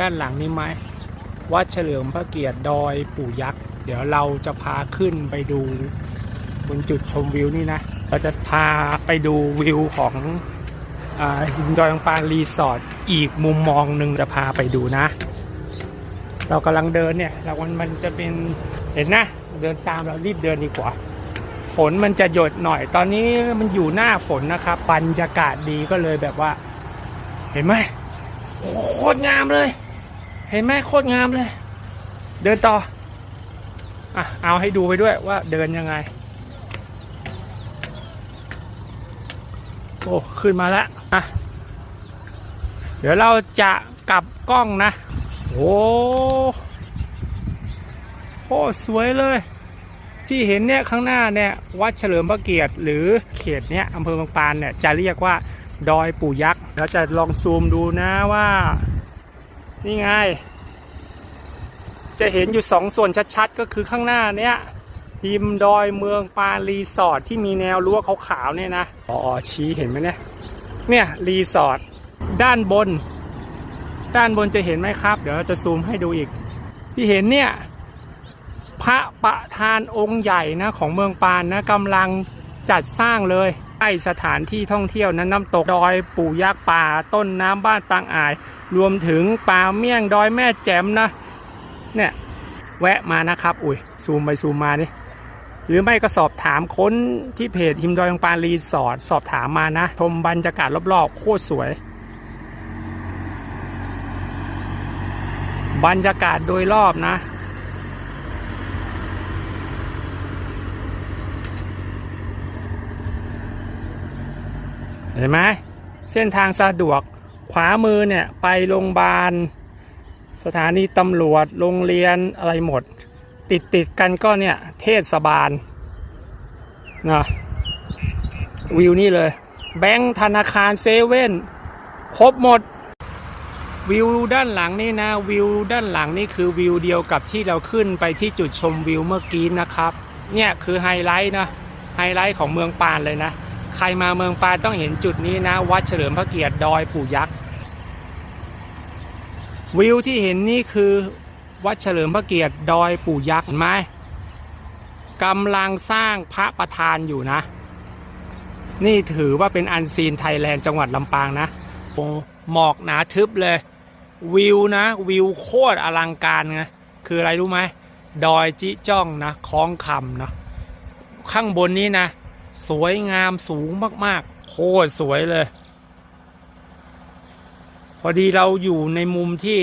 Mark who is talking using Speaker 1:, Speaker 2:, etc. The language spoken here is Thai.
Speaker 1: ด้านหลังนี้ไหมวัดเฉลิมพระเกียรติดอยปู่ยักษ์ เดี๋ยวเราจะพาขึ้นไปดูบนจุดชมวิวนี่นะ เราจะพาไปดูวิวของอาหินดอยอังปางรีสอร์ทอีกมุมมองหนึ่งจะพาไปดูนะ เรากำลังเดินเนี่ยเรามันมันจะเป็นเห็นนะเดินตามเรารีบเดินดีกว่า ฝนมันจะหยดหน่อย ตอนนี้มันอยู่หน้าฝนนะครับบรรยากาศดีก็เลยแบบว่า เห็นไหมโคตรงามเลย เห็นไหมโคตรงามเลย เดินต่ออะเอาให้ดูไปด้วยว่าเดินยังไง โอ้ ขึ้นมาแล้วอะเดี๋ยวเราจะกลับกล้องนะ โอ้โหสวยเลย ที่เห็นเนี่ยข้างหน้าเนี่ยวัดเฉลิมพระเกียรติ หรือเขตเนี้ยอำเภอบางปานเนี่ยจะเรียกว่าดอยปู่ยักษ์ แล้วจะลองซูมดูนะว่า นี่ไง จะเห็นอยู่สองส่วนชัดๆ ก็คือข้างหน้าเนี้ยริมดอยเมืองปารีสอร์ทที่มีแนวรั้วขาวๆเนี่ยนะอ๋อชี้เห็นไหมเนี่ย เนี่ยรีสอร์ทด้านบน ด้านบนจะเห็นไหมครับ เดี๋ยวเราจะซูมให้ดูอีก ที่เห็นเนี่ย พระประธานองค์ใหญ่นะของเมืองปานนะกำลังจัดสร้างเลยใกล้สถานที่ท่องเที่ยวนั้นน้ำตกดอยปู่ยักษ์ป่าต้นน้ำบ้านปางอาย รวมถึงป่าเมี่ยงดอยแม่แจ่มนะ เนี่ยแวะมานะครับ อุ้ยซูมไปซูมมานี่หรือไม่ก็สอบถามค้นที่เพจหิมดอยบางปานรีสอร์ทสอบถามมานะ ชมบรรยากาศรอบๆ โคตรสวย บรรยากาศโดยรอบนะ เห็นไหมเส้นทางสะดวก ขวามือเนี่ยไปโรงพยาบาล สถานีตำรวจโรงเรียนอะไรหมด ติดติดกันก็เนี่ยเทศบาลนะวิวนี่เลย แบงค์ธนาคารเซเว่นครบหมด วิวด้านหลังนี่นะ วิวด้านหลังนี่คือวิวเดียวกับที่เราขึ้นไปที่จุดชมวิวเมื่อกี้นะครับ เนี่ยคือไฮไลท์นะไฮไลท์ของเมืองปานเลยนะ ใครมาเมืองปานต้องเห็นจุดนี้นะ วัดเฉลิมพระเกียรติดอยปู่ยักษ์ วิวที่เห็นนี่คือวัดเฉลิมพระเกียรติดอยปู่ยักษ์เห็นไหมกำลังสร้างพระประธานอยู่นะ นี่ถือว่าเป็นอันซีนไทยแลนด์จังหวัดลำปางนะโอ้หมอกหนาทึบเลย วิวนะ วิวโคตรอลังการไงคืออะไรรู้ไหมดอยจิจ้องนะคลองคำนะข้างบนนี้นะ สวยงามสูงมากๆ โคตรสวยเลย พอดีเราอยู่ในมุมที่